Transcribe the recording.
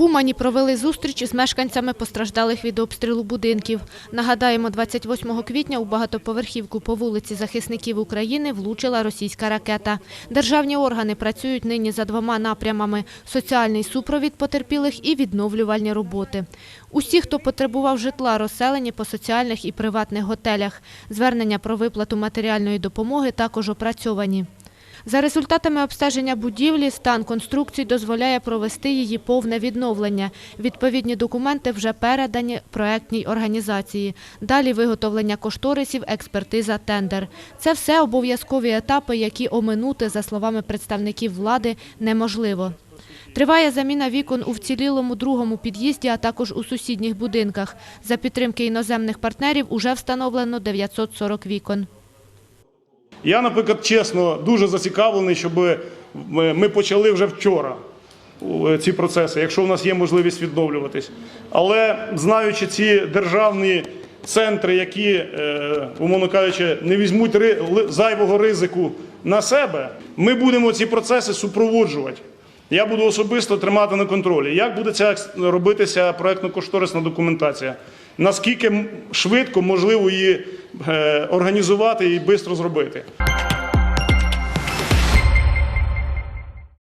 Умані провели зустріч з мешканцями постраждалих від обстрілу будинків. Нагадаємо, 28 квітня у багатоповерхівку по вулиці Захисників України влучила російська ракета. Державні органи працюють нині за двома напрямами – соціальний супровід потерпілих і відновлювальні роботи. Усі, хто потребував житла, розселені по соціальних і приватних готелях. Звернення про виплату матеріальної допомоги також опрацьовані. За результатами обстеження будівлі, стан конструкцій дозволяє провести її повне відновлення. Відповідні документи вже передані проектній організації. Далі виготовлення кошторисів, експертиза, тендер. Це все обов'язкові етапи, які оминути, за словами представників влади, неможливо. Триває заміна вікон у вцілілому другому під'їзді, а також у сусідніх будинках. За підтримки іноземних партнерів уже встановлено 940 вікон. Я, наприклад, чесно, дуже зацікавлений, щоб ми ми почали вже вчора е, ці процеси, якщо в нас є можливість відновлюватись. Але знаючи ці державні центри, які, е, умовно кажучи, не візьмуть зайвого ризику на себе, ми будемо ці процеси супроводжувати. Я буду особисто тримати на контролі. Як буде ця робитися проектно-кошторисна документація? Наскільки швидко можливо її е, організувати і швидко зробити?